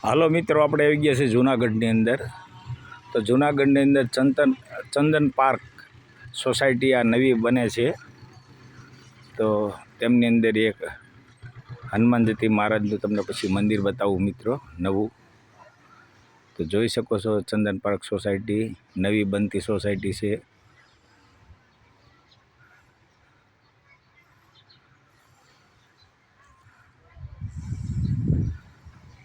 હાલો મિત્રો, આપણે આવી ગયા છીએ જૂનાગઢની અંદર. તો જૂનાગઢની અંદર ચંદન ચંદન પાર્ક સોસાયટી આ નવી બને છે. તો તેમની અંદર એક હનુમાનજતી મહારાજનું તમને પછી મંદિર બતાવું મિત્રો, નવું. તો જોઈ શકો છો ચંદન પાર્ક સોસાયટી, નવી બનતી સોસાયટી છે.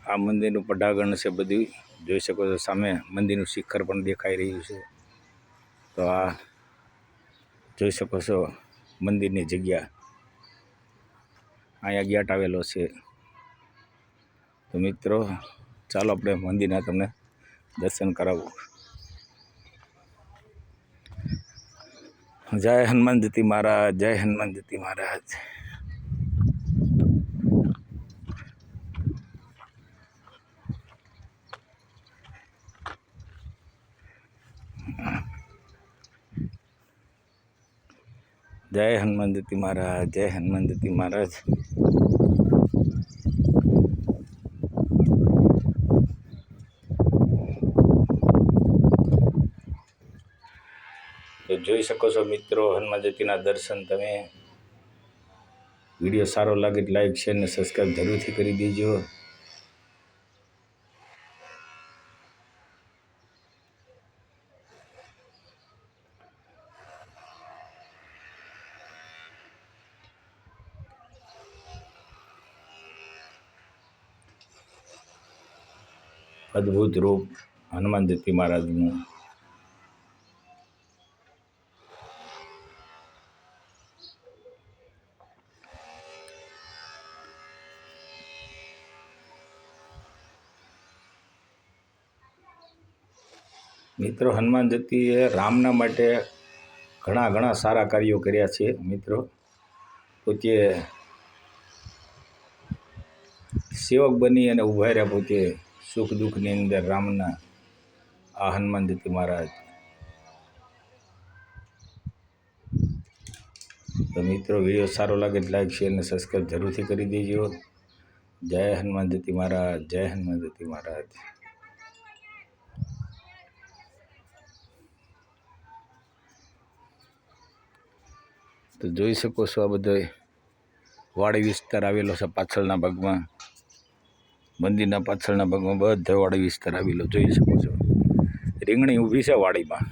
આ મંદિરનું પડાગણ છે બધું. જોઈ શકો છો સામે મંદિરનું શિખર પણ દેખાઈ રહ્યું છે. તો આ જોઈ શકો છો મંદિરની જગ્યા. અહીંયા ગેટ આવેલો છે. તો મિત્રો, ચાલો આપણે મંદિરના તમને દર્શન કરાવું. જય હનુમાન જતી મહારાજ, જય હનુમાન જતી મહારાજ. જય હનુમાનજી મહારાજ, જય હનુમાન જતી મહારાજ. તો જોઈ શકો છો મિત્રો હનુમાનજીના દર્શન તમે. વીડિયો સારો લાગે લાઈક, શેર ને સબસ્ક્રાઈબ જરૂરથી કરી દેજો. અદ્ભુત રૂપ હનુમાન જતી મહારાજનું. મિત્રો, હનુમાન જતીએ રામના માટે ઘણા ઘણા સારા કાર્યો કર્યા છે, મિત્રો. પોતે સેવક બની અને ઊભા રહ્યા, પોતે સુખ દુઃખની અંદર રામના આ હનુમાન જતી મહારાજ. તો મિત્રો, વીડિયો સારો લાગે લાઈક, શેર અને સબસ્ક્રાઈબ જરૂરથી કરી દેજો. જય હનુમાન જતિ મહારાજ, જય હનુમાન જતિ મહારાજ. તો જોઈ શકો છો આ બધો વાડી વિસ્તાર આવેલો છે પાછળના ભાગમાં. મંદિરના પાછળના ભાગમાં બધો વાડી વિસ્તાર આવેલો જોઈ શકો છો. રીંગણી ઊભી છે વાડીમાં.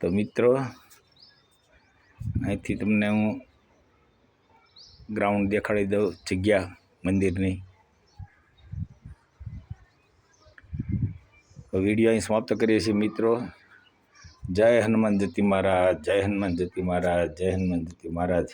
તો મિત્રો, અહીંથી તમને હું ગ્રાઉન્ડ દેખાડી દઉં જગ્યા. મંદિરની. વીડિયો અહીં સમાપ્ત કરીએ છીએ મિત્રો. જય હનુમાન જતી મહારાજ, જય હનુમાન જતી મહારાજ, જય હનુમાન જતી મહારાજ.